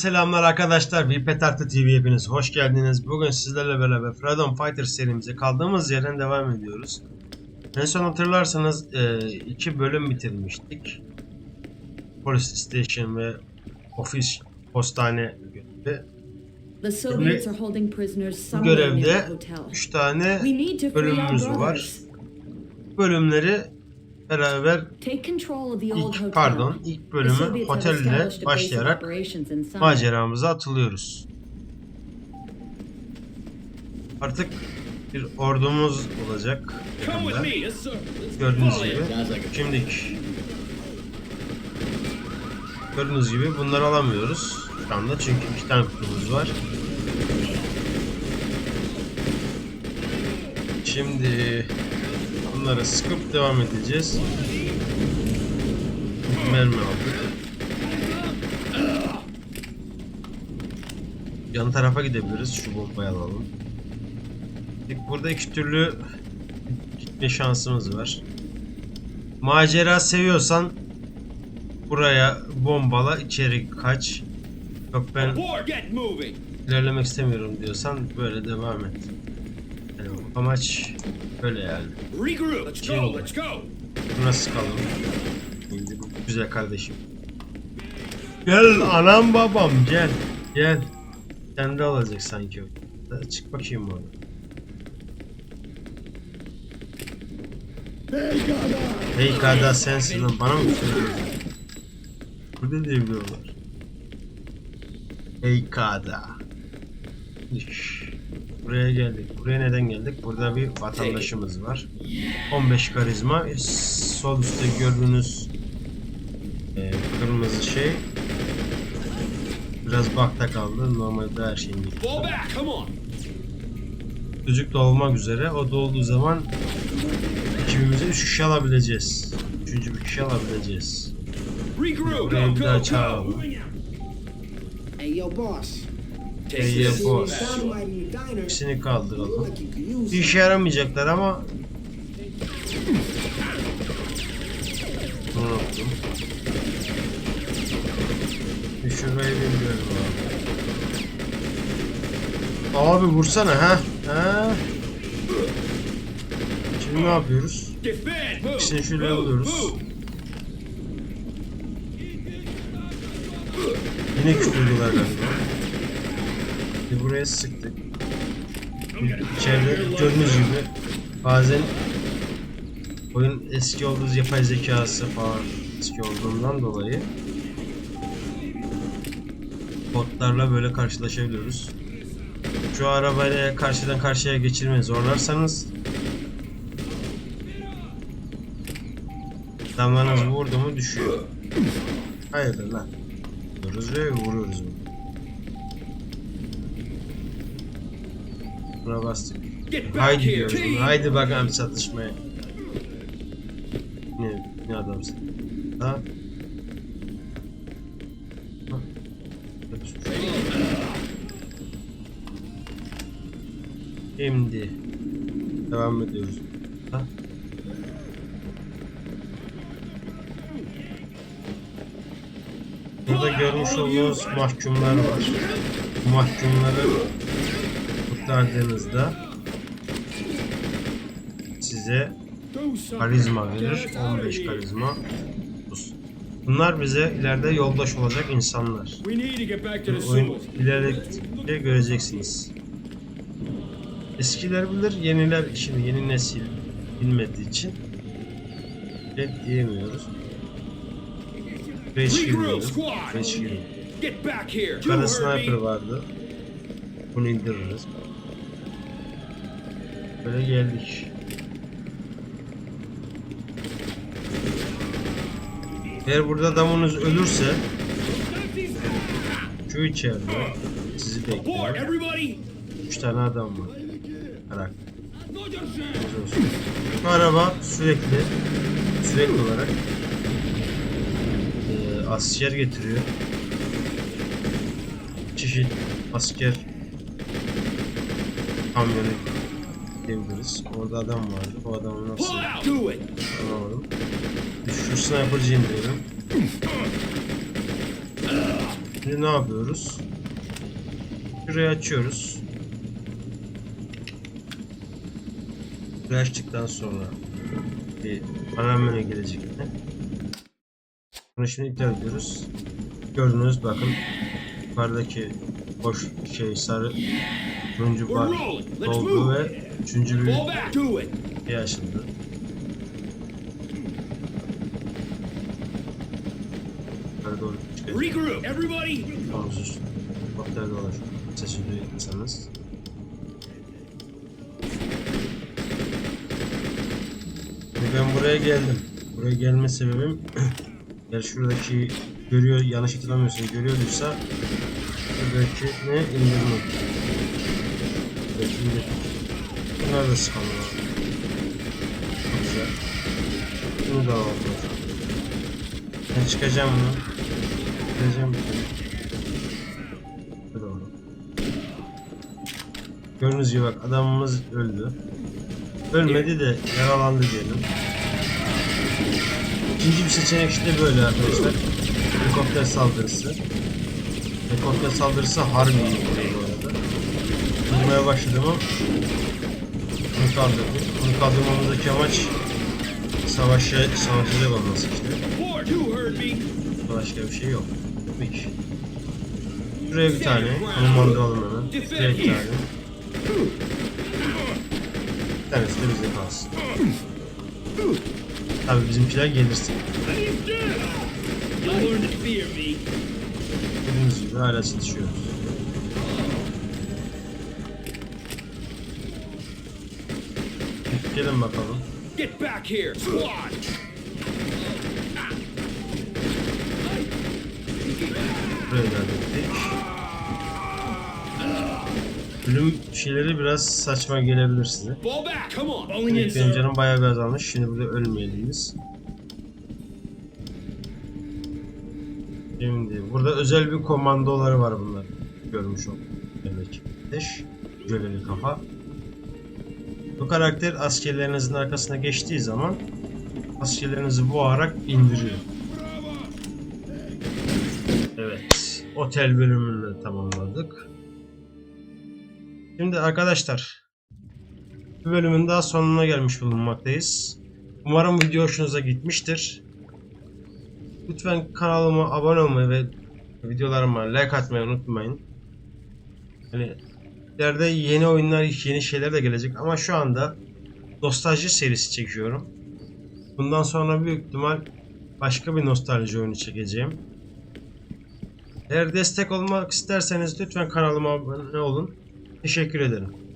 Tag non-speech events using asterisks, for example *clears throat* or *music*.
selamlar arkadaşlar. Vipet Artı TV hepiniz hoş geldiniz. Bugün sizlerle beraber Freedom Fighter serimize kaldığımız yerden devam ediyoruz. En son hatırlarsanız e, iki bölüm bitirmiştik. Police Station ve ofis postane görevi. Bu görevde hotel. 3 tane bölümümüz var. Bölümleri beraber Take control of the old ilk hotel. pardon ilk bölümü otelle başlayarak maceramıza atılıyoruz. Artık bir ordumuz olacak. Yakında. Gördüğünüz gibi. Şimdilik. Gördüğünüz gibi bunları alamıyoruz şu anda çünkü iki tane kutumuz var. Şimdi bunları sıkıp devam edeceğiz. Mermi aldık. Yan tarafa gidebiliriz. Şu bombayı alalım. Burada iki türlü gitme şansımız var. Macera seviyorsan buraya bombala içeri kaç. Yok ben ilerlemek istemiyorum diyorsan böyle devam et. Yani amaç böyle yani. Regroup. Let's go. Let's go. Buna sıkalım. Şimdi bu güzel kardeşim. Gel anam babam gel. Gel. Sen de olacak sanki. Çık bakayım orada. Hey kada sensin lan bana mı söylüyorsun? Burada diye biliyorlar. Hey kada. Üş. Buraya geldik. Buraya neden geldik? Burada bir vatandaşımız var. 15 karizma. Sol üstte gördüğünüz e, kırmızı şey biraz bakta kaldı. Normalde her şeyin gitti. Çocuk da olmak üzere. O dolduğu zaman ekibimize 3 kişi alabileceğiz. Üçüncü bir kişi alabileceğiz. Buraya bir daha çağıralım. Hey, yo, boss. İn the diner. İkisini kaldıralım. Bir işe yaramayacaklar ama Unuttum. Şurayı bilmiyorum abi. Abi vursana ha. Ha. Şimdi ne yapıyoruz? İkisini şöyle alıyoruz. Yine küçüldüler galiba. Bir buraya sıktık. İçeride gördüğünüz gibi bazen oyun eski olduğu yapay zekası falan eski olduğundan dolayı botlarla böyle karşılaşabiliyoruz. Şu arabayla karşıdan karşıya geçirmeyi zorlarsanız Damlarınız vurdu mu düşüyor. Hayırdır lan. Vuruyoruz ve vuruyoruz bunu. Buna bastık. Haydi diyoruz buna. Haydi bakalım çatışmaya. Ne, ne adamsın? Ha? Ha. Şimdi devam ediyoruz. Ha? Burada görmüş olduğunuz mahkumlar var. Bu mahkumları kurtardığınızda size karizma verir. 15 karizma. Bunlar bize ileride yoldaş olacak insanlar. Oyun ilerledikçe göreceksiniz. Eskiler bilir, yeniler şimdi yeni nesil bilmediği için red diyemiyoruz. Beş Regroup, girmiyoruz. squad. Beş girmiyoruz. Get back here. You Kara heard sniper vardı. Bunu indiririz. Böyle geldik. Eğer burada adamınız ölürse şu içeride sizi bekliyor. Üç tane adam var. Olsun. Bu araba sürekli sürekli olarak eee, asker getiriyor. Çeşit asker kamyonu diyebiliriz. Orada adam vardı. O adamı nasıl anlamadım. Şu sniper'cı indirelim. Şimdi ne yapıyoruz? Şurayı açıyoruz. Şurayı açtıktan sonra bir ana menü gelecek yine. Bunu şimdi iptal ediyoruz. Gördüğünüz bakın yukarıdaki boş şey sarı turuncu bar doldu ve üçüncü bir şey açıldı. Yukarı doğru çıkıyor. Regroup. Everybody. Kansız. Bakter dolar. Sesi duyuyorsanız. Ben buraya geldim. Buraya gelme sebebim *clears throat* eğer şuradaki görüyor yanlış hatırlamıyorsun görüyorduysa buradaki ne indirme. Bunlar da sıkalım güzel. Bunu da alalım. Ben çıkacağım bunu. Çıkacağım. Bu doğru. Gördüğünüz gibi bak adamımız öldü. Ölmedi de yaralandı diyelim. İkinci bir seçenek işte böyle arkadaşlar. Helikopter saldırısı. Helikopter saldırısı harbi iyi. Vurmaya başladı mı bunu kaldırdık. Bunu kaldırmamızdaki amaç savaşa, savaşacak olması işte. Başka bir şey yok. Tabii ki. Şuraya bir tane. Komando alın hemen. Şuraya bir tane. Bir tanesi de bize kalsın. Tabii bizimkiler gelirse. Gördüğünüz gibi hala çatışıyoruz. Gelin bakalım. Get back here. Squad. Buraya geldik. Bölüm şeyleri biraz saçma gelebilir size. Evet, benim canım bayağı bir azalmış. Şimdi burada ölmeyelim biz. Şimdi burada özel bir komandoları var bunlar. Görmüş olduk. Evet. Ateş. Jöleli kafa. Bu karakter askerlerinizin arkasına geçtiği zaman askerlerinizi boğarak indiriyor. Evet. Otel bölümünü tamamladık. Şimdi arkadaşlar bir bölümün daha sonuna gelmiş bulunmaktayız. Umarım video hoşunuza gitmiştir. Lütfen kanalıma abone olmayı ve videolarıma like atmayı unutmayın. Hani ileride yeni oyunlar, yeni şeyler de gelecek ama şu anda nostalji serisi çekiyorum. Bundan sonra büyük ihtimal başka bir nostalji oyunu çekeceğim. Eğer destek olmak isterseniz lütfen kanalıma abone olun. Teşekkür ederim.